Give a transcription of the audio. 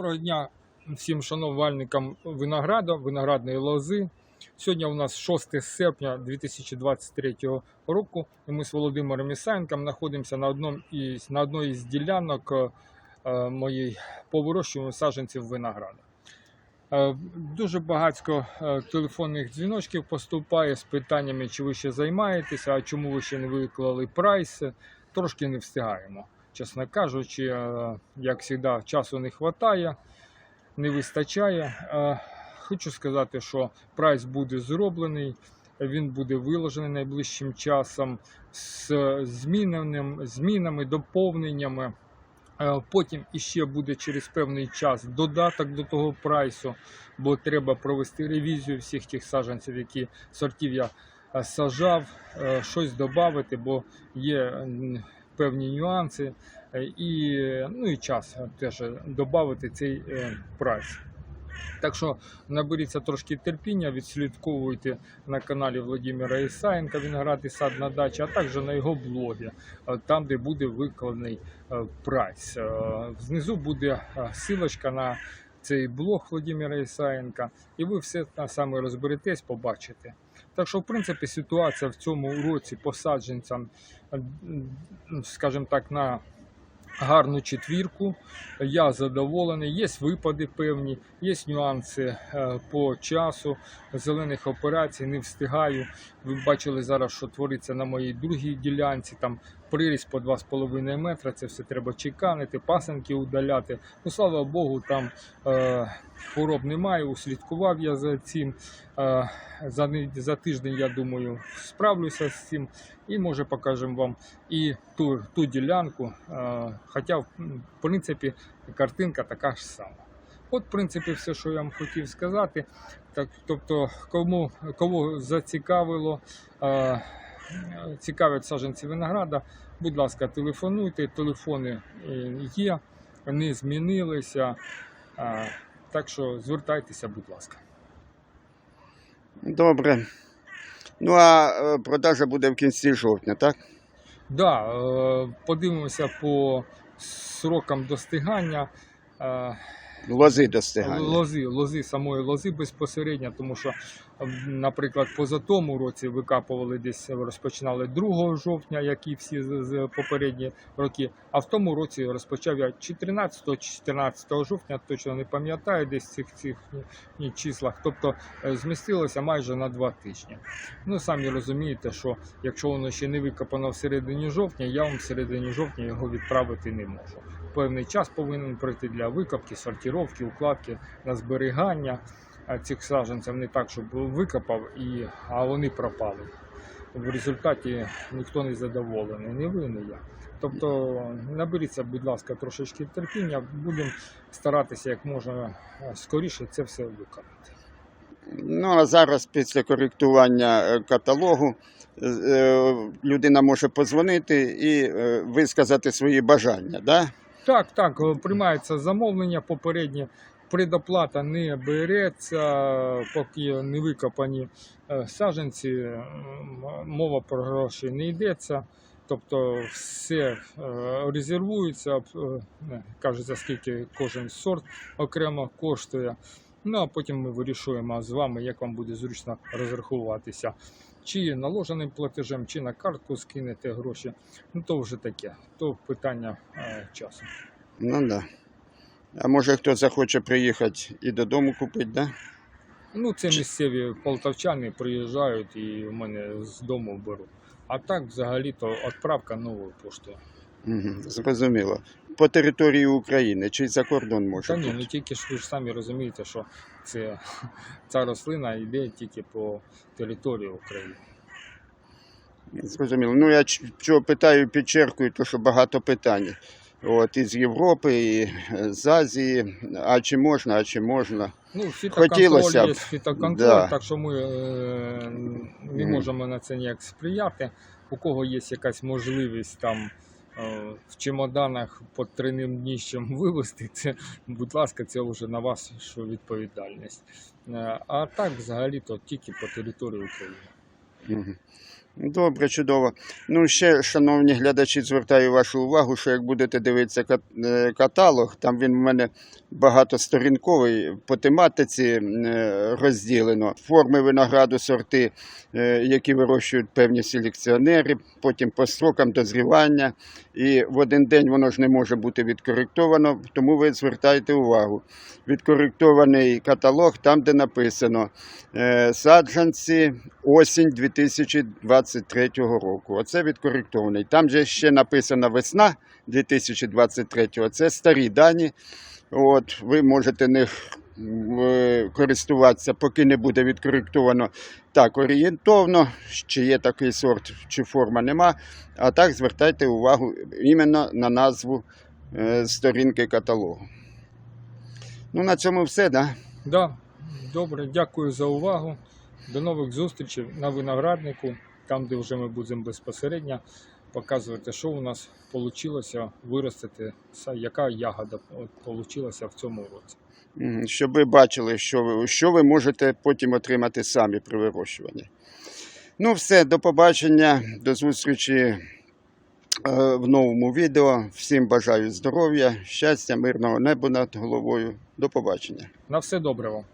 Доброго дня всім шанувальникам винограду, виноградної лози. Сьогодні у нас 6 серпня 2023 року. І ми з Володимиром Ісаєнком знаходимося на, на одній із ділянок моєї по вирощуванню саджанців винограду. Е, Дуже багатько е, телефонних дзвіночків поступає з питаннями, чи ви ще займаєтеся, а чому ви ще не виклали прайс. Трошки не встигаємо. Чесно кажучи, е, як завжди, часу не вистачає, не вистачає. Е, Хочу сказати, що прайс буде зроблений, він буде виложений найближчим часом з зміненим, змінами, доповненнями. Е, Потім іще буде через певний час додаток до того прайсу, бо треба провести ревізію всіх тих саджанців, які сортів я сажав, щось додати, бо є певні нюанси, е, і, ну, і час теж додати цей е, прайс. Так що наберіться трошки терпіння, відслідковуйте на каналі Владимира Ісаєнка Виноград і сад на дачі, а також на його блогі, е, там, де буде викладений прайс. Знизу буде силочка на цей блог Владимира Ісаєнка, і ви все там саме розберетесь, побачите. Так що, в принципі, ситуація в цьому році по саджанцям, е, скажімо так, на гарну четвірку. Я задоволений. Є випади певні, є нюанси е, по часу зелених операцій. Не встигаю. Ви бачили зараз, що твориться на моїй другій ділянці. Там приріст по 2,5 метра. Це все треба чеканити, пасенки удаляти. Ну слава Богу, там е, хвороб немає. Услідкував я за цим. Е, за, за тиждень, я думаю, справлюся з цим і може покажемо вам і ту, ту ділянку. Е, хоча, в принципі, картинка така ж сама. От, в принципі, все, що я вам хотів сказати. Так, тобто, кому кого зацікавило, е, цікавлять саджанці винограда, будь ласка, телефонуйте. Телефони е, є, не змінилися. Е, так що звертайтеся, будь ласка. Добре. Ну а е, продажа буде в кінці жовтня, так? Да, е, подивимося по срокам достигання. е, Лози достигання. Лози, лози самої лози безпосередньо, тому що, наприклад, позатому році викапували десь розпочинали 2 жовтня, як і всі з, попередні роки. А в тому році розпочав я чи 13 чи 14 жовтня, точно не пам'ятаю, десь цих цих ні, числах. Тобто е, змістилося майже на 2 тижні. Ну самі розумієте, що якщо воно ще не викопано в середині жовтня, я вам в середині жовтня його відправити не можу певний час повинен пройти для викопки, сортировки, укладки на зберігання цих саджанців не так, щоб викопав, і, а вони пропали. В результаті ніхто не задоволений, не ви, не я. Тобто наберіться, будь ласка, трошечки терпіння, будемо старатися як можна е, скоріше це все виконати. Ну а зараз після коректування е, каталогу е, людина може подзвонити і висказати свої бажання. Да? Так, так, е, приймається замовлення попереднє. Предоплата не береться, поки не викопані е, саджанці, е, мова про гроші не йдеться. Тобто все резервується, кажеться, скільки кожен сорт окремо коштує. Ну а потім ми вирішуємо з вами, як вам буде зручно розрахуватися. Чи наложеним платежем, чи на картку скинете гроші. Ну то вже таке, то питання е, часу. Ну да. А може хто захоче приїхати і додому купити, да? Ну, це місцеві полтавчани приїжджають і в мене з дому беруть. А так, взагалі-то, відправка новою поштою. Зрозуміло. По території України чи за кордон може? Та ні, бути? ну тільки ж ви ж самі розумієте, що це ця рослина йде тільки по території України. Зрозуміло. Ну я ч- чого питаю, підчеркую, то що багато питань. От із Європи, і е, з Азії. А чи можна, а чи можна? Ну, фітоконтроль Хотілося б, є фітоконтроль, да. так що ми е, не Мгм. можемо на це ніяк сприяти. У кого є якась можливість там в чемоданах по триним дніщем вивезти, це, будь ласка, це вже на вас що відповідальність. Е, а так, взагалі-то тільки по території України. Добре, чудово. Ну, ще, шановні глядачі, звертаю вашу увагу, що як будете дивитися е, каталог, там він в мене багатосторінковий по тематиці е, розділено. Форми винограду, сорти, е, які вирощують певні селекціонери, потім по строкам дозрівання. І в один день воно ж не може бути відкоректовано, тому ви звертайте увагу. Відкоректований каталог там, де написано саджанці осінь 2023 року. Оце відкоректований. Там же ще написана весна 2023, це старі дані. От, ви можете них е, користуватися, поки не буде відкоректовано так орієнтовно, чи є такий сорт, чи форма нема. А так звертайте увагу іменно на назву е, сторінки каталогу. Ну, на цьому все, да? Да, добре, дякую за увагу. До нових зустрічей на винограднику, там, де вже ми будемо безпосередньо показувати, що у нас вийшло виростити, яка ягода вийшла в цьому році. Щоб ви бачили, що ви, що ви можете потім отримати самі при вирощуванні. Ну, все, до побачення, до зустрічі е, в новому відео. Всім бажаю здоров'я, щастя, мирного неба над головою. До побачення. На все добре вам.